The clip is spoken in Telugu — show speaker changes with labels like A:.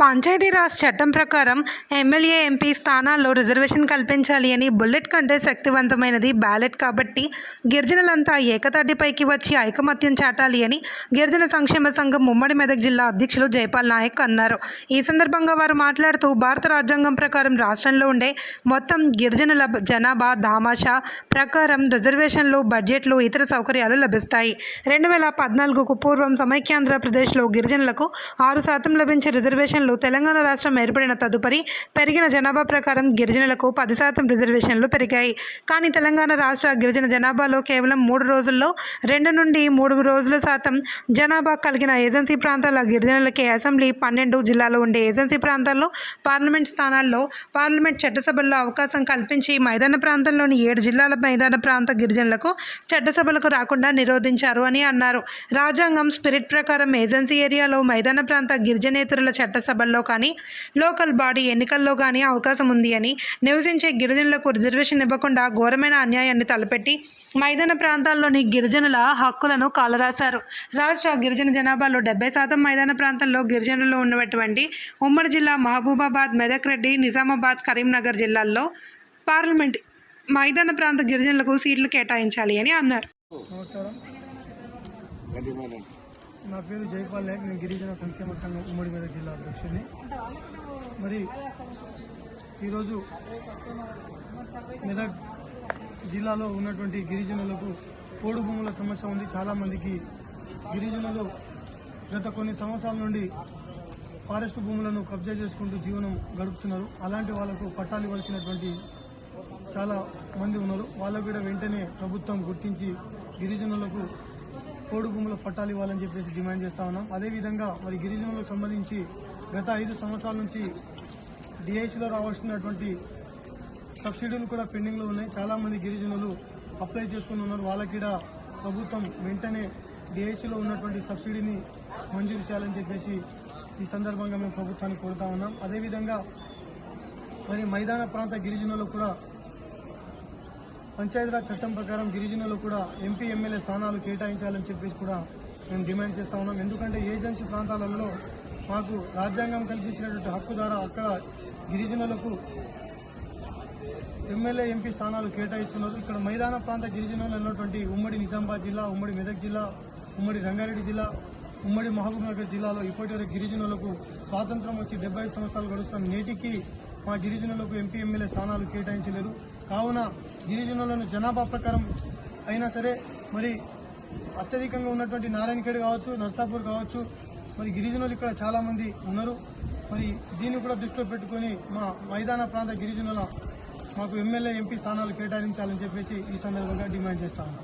A: పంచాయతీరాజ్ చట్టం ప్రకారం ఎమ్మెల్యే ఎంపీ స్థానాల్లో రిజర్వేషన్ కల్పించాలి అని బుల్లెట్ కంటే శక్తివంతమైనది బ్యాలెట్ కాబట్టి గిరిజనులంతా ఏకతాటిపైకి వచ్చి ఐకమత్యం చాటాలి అని గిరిజన సంక్షేమ సంఘం ఉమ్మడి మెదక్ జిల్లా అధ్యక్షులు జైపాల్ నాయక్ అన్నారు. ఈ సందర్భంగా వారు మాట్లాడుతూ భారత రాజ్యాంగం ప్రకారం రాష్ట్రంలో ఉండే మొత్తం గిరిజనుల జనాభా దామాషా ప్రకారం రిజర్వేషన్లు బడ్జెట్లు ఇతర సౌకర్యాలు లభిస్తాయి. రెండు వేల పద్నాలుగుకు పూర్వం సమైక్యాంధ్రప్రదేశ్లో గిరిజనులకు ఆరు శాతం లభించే రిజర్వేషన్ రిజర్వేషన్లు తెలంగాణ రాష్ట్రం ఏర్పడిన తదుపరి పెరిగిన జనాభా ప్రకారం గిరిజనులకు పది శాతం రిజర్వేషన్లు పెరిగాయి. కానీ తెలంగాణ రాష్ట్ర గిరిజన జనాభాలో కేవలం మూడు రోజుల్లో రెండు నుండి మూడు రోజుల శాతం జనాభా కలిగిన ఏజెన్సీ ప్రాంతాల గిరిజనులకే అసెంబ్లీ పన్నెండు జిల్లాలో ఉండే ఏజెన్సీ ప్రాంతాల్లో పార్లమెంట్ స్థానాల్లో పార్లమెంట్ చట్టసభల్లో అవకాశం కల్పించి మైదాన ప్రాంతంలోని ఏడు జిల్లాల మైదాన ప్రాంత గిరిజనులకు చట్టసభలకు రాకుండా నిరోధించారు అని అన్నారు. రాజ్యాంగం స్పిరిట్ ప్రకారం ఏజెన్సీ ఏరియాలో మైదాన ప్రాంత గిరిజనేతరుల చట్టసభ చట్టసభల్లో కానీ లోకల్ బాడీ ఎన్నికల్లో కానీ అవకాశం ఉంది అని నివసించే గిరిజనులకు రిజర్వేషన్ ఇవ్వకుండా ఘోరమైన అన్యాయాన్ని తలపెట్టి మైదాన ప్రాంతాల్లోని గిరిజనుల హక్కులను కాలరాశారు. రాష్ట్ర గిరిజన జనాభాలో డెబ్బై శాతం మైదాన ప్రాంతంలో గిరిజనులు ఉన్నటువంటి ఉమ్మడి జిల్లా మహబూబాబాద్ మెదక్ రెడ్డి నిజామాబాద్ కరీంనగర్ జిల్లాల్లో పార్లమెంట్ మైదాన ప్రాంత గిరిజనులకు సీట్లు కేటాయించాలి అని అన్నారు.
B: నమస్కారం. నా పేరు జైపాల్ నాయక్ నేను గిరిజన సంక్షేమ సంఘం ఉమ్మడి మీద జిల్లా అధ్యక్షుడిని. మరి ఈరోజు మెదక్ జిల్లాలో ఉన్నటువంటి గిరిజనులకు పోడు భూముల సమస్య ఉంది. చాలామందికి గిరిజనులు గత కొన్ని సంవత్సరాల నుండి ఫారెస్ట్ భూములను కబ్జా చేసుకుంటూ జీవనం గడుపుతున్నారు. అలాంటి వాళ్ళకు పట్టాలు ఇవ్వాల్సినటువంటి చాలా మంది ఉన్నారు. వాళ్ళకు కూడా వెంటనే ప్రభుత్వం గుర్తించి గిరిజనులకు పోడు భూముల పట్టాలు ఇవ్వాలని చెప్పేసి డిమాండ్ చేస్తా ఉన్నాం. అదేవిధంగా మరి గిరిజనులకు సంబంధించి గత ఐదు సంవత్సరాల నుంచి డిఐసిలో రావాల్సినటువంటి సబ్సిడీలు కూడా పెండింగ్లో ఉన్నాయి. చాలామంది గిరిజనులు అప్లై చేసుకుని ఉన్నారు. వాళ్ళకి కూడా ప్రభుత్వం వెంటనే డిఐసిలో ఉన్నటువంటి సబ్సిడీని మంజూరు చేయాలని చెప్పేసి ఈ సందర్భంగా మేము ప్రభుత్వాన్ని కోరుతా ఉన్నాం. అదేవిధంగా మరి మైదాన ప్రాంత గిరిజనులకు కూడా పంచాయతీరాజ్ చట్టం ప్రకారం గిరిజనులు కూడా ఎంపీ ఎమ్మెల్యే స్థానాలు కేటాయించాలని చెప్పేసి కూడా మేము డిమాండ్ చేస్తా ఉన్నాం. ఎందుకంటే ఏజెన్సీ ప్రాంతాలలో మాకు రాజ్యాంగం కల్పించినటువంటి హక్కు ద్వారా అక్కడ గిరిజనులకు ఎమ్మెల్యే ఎంపీ స్థానాలు కేటాయిస్తున్నారు. ఇక్కడ మైదాన ప్రాంత గిరిజనులు ఉన్నటువంటి ఉమ్మడి నిజామాబాద్ జిల్లా ఉమ్మడి మెదక్ జిల్లా ఉమ్మడి రంగారెడ్డి జిల్లా ఉమ్మడి మహబూబ్నగర్ జిల్లాలో ఇప్పటివరకు గిరిజనులకు స్వాతంత్రం వచ్చి డెబ్బై సంవత్సరాలు గడుస్తున్న నేటికి మా గిరిజనులకు ఎంపీ ఎమ్మెల్యే స్థానాలు కేటాయించలేరు కావున గిరిజనులను జనాభా ప్రకారం అయినా సరే మరి అత్యధికంగా ఉన్నటువంటి నారాయణఖేడ్ కావచ్చు నర్సాపూర్ కావచ్చు మరి గిరిజనులు ఇక్కడ చాలామంది ఉన్నారు. మరి దీన్ని కూడా దృష్టిలో పెట్టుకొని మా మైదాన ప్రాంత గిరిజనుల మాకు ఎమ్మెల్యే ఎంపీ స్థానాలు కేటాయించాలని చెప్పేసి ఈ సందర్భంగా డిమాండ్ చేస్తాము